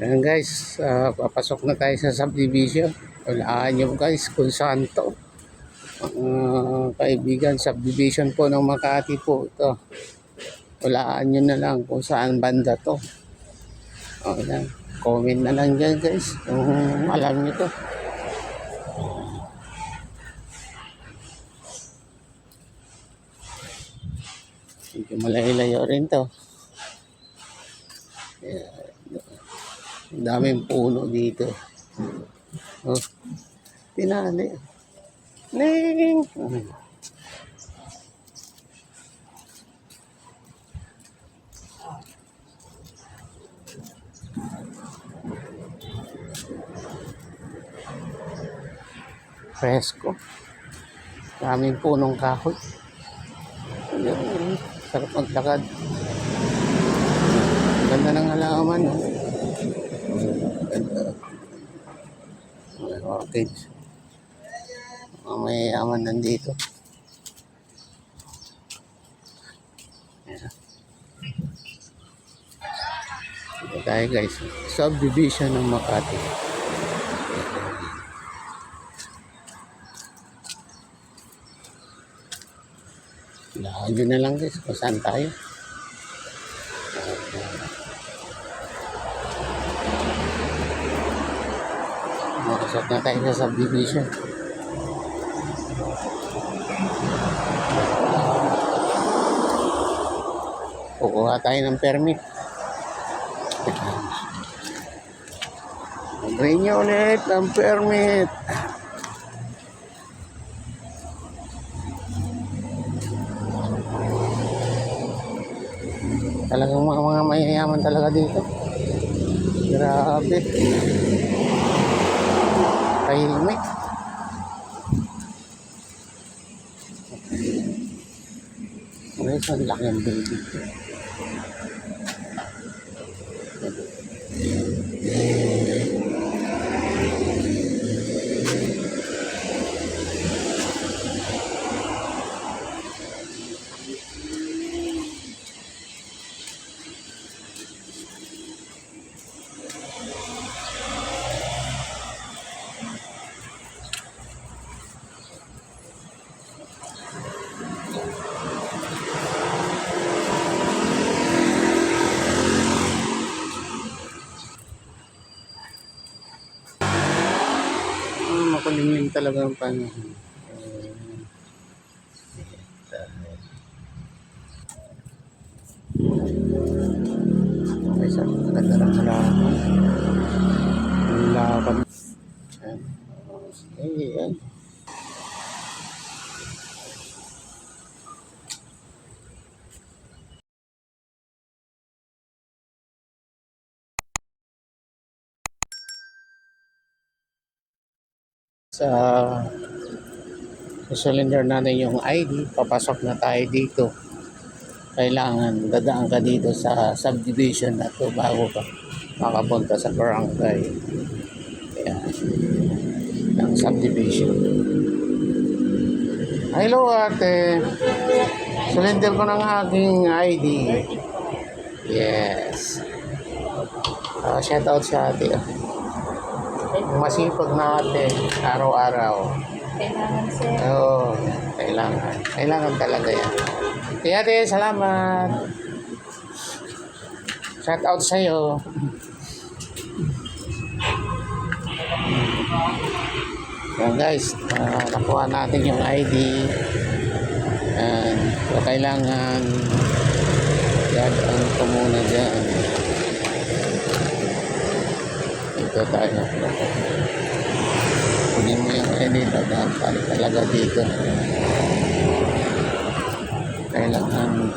Ayan guys, ah, papasok na tayo sa subdivision. Walaan nyo guys kung saan to. Mga kaibigan, subdivision po ng Makati po ito. Walaan nyo na lang kung saan banda to. O yan, comment na lang dyan guys kung alam nyo to. Medyo malayo-layo rin to. Ang daming puno dito. Oh. Tinali. Ning! Presko. Daming punong kahoy. Sarap maglakad. Ganda ng halaman. Oh. Ganda. May orchids. Mga mayayaman nandito. Ayan. Ito tayo guys. Subdivision ng Makati. Lahat na lang guys. Kung saan tayo. Makasot na tayo sa subdivision. Kukuha tayo ng permit. Mag-renew ulit ng permit. Talagang mga, mga mayayaman talaga dito. Grabe. Tahimik. Guys, ang laki ng building. Ah, makulimlim talaga ang panahon. Okay, sa ganda ng halaman. Ang lakad. Sa sa cylinder natin yung ID, papasok na tayo dito. Kailangan dadaan ka dito sa subdivision na to bago ka makapunta sa barangay. Ayan. Ng subdivision. Hello ate. Cylinder ko ng aking ID. Yes. Uh, shout out sa ate. ah. Masipag na ate, araw-araw. Kailangan sir. Oo, kailangan. Kailangan talaga yan. Kaya ate, salamat. Shout out sa'yo. Yan guys, ah, nakuha natin yung ID. And so kailangan dadaan ko muna dyan. Dito tayo. Kunin mo yung ID, dadaan ka talaga dito. Kailangan